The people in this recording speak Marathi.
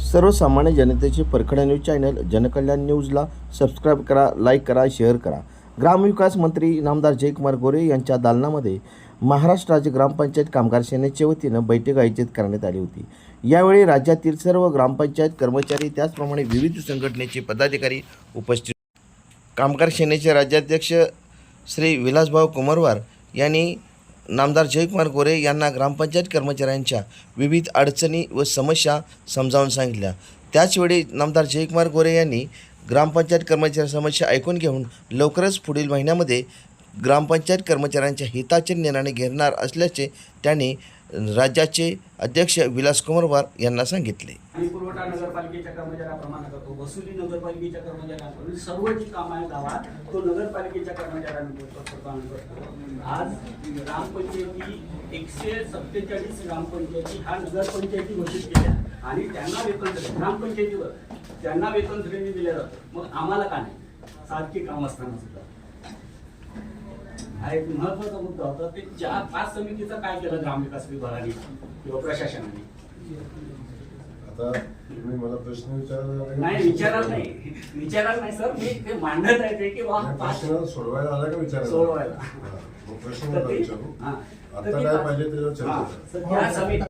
सर्वसामान्य जनतेचे परखड न्यूज चॅनल जनकल्याण न्यूजला सबस्क्राईब करा लाईक करा शेअर करा. ग्रामविकास मंत्री नामदार जयकुमार गोरे यांच्या दालनामध्ये महाराष्ट्र राज्य ग्रामपंचायत कामगार सेनेच्या वतीनं बैठक आयोजित करण्यात आली होती. यावेळी राज्यातील सर्व ग्रामपंचायत कर्मचारी त्याचप्रमाणे विविध संघटनेचे पदाधिकारी उपस्थित कामगार सेनेचे राज्याध्यक्ष श्री विलासभाऊ कुमारवार यांनी नामदार जयकुमार गोरे यांना ग्रामपंचायत कर्मचाऱ्यांच्या विविध अडचणी व समस्या समजावून सांगितल्या. त्याचवेळी नामदार जयकुमार गोरे यांनी ग्रामपंचायत कर्मचारी समस्या ऐकून घेऊन लवकरच पुढील महिन्यामध्ये ग्रामपंचायत कर्मचाऱ्यांच्या हिताचे निर्णय घेणार असल्याचे त्यांनी राज्याचे अध्यक्ष विलास कुमारवार यांना सांगितले. आणि पुरवठा नगरपालिकेच्या कर्मचाऱ्याप्रमाणे करतो वसुली नगरपालिकेच्या कर्मचाऱ्यांकडून म्हणजे सर्व जी कामं आहे गावात तो नगरपालिकेच्या कर्मचाऱ्यांकडून करतो करतो. आज ग्रामपंचायती एकशे सत्तेचाळीस ग्रामपंचायती हा नगरपंचायती घोषित केल्या आणि त्यांना वेतन ग्रामपंचायतीवर त्यांना वेतन श्रेणी दिल्या जातं मग आम्हाला का नाही? सारखी काम असताना सुद्धा. हा एक महत्त्वाचा मुद्दा होता. ते चार पाच समितीचं काय केलं ग्रामविकास विभागाने किंवा प्रशासनाने? आता तुम्ही मला प्रश्न विचारला नाही विचाराल नाही विचाराल नाही सर मी ते मांडत आहे ते की बा पाच प्रश्न सोडवायला आला का विचारायला सोडवायला. हा, मग प्रश्न तर मला ते- विचारू हा. आता तर ते काय पाच- पाहिजे त्याच्यावर हा. चर्चा करू. समिती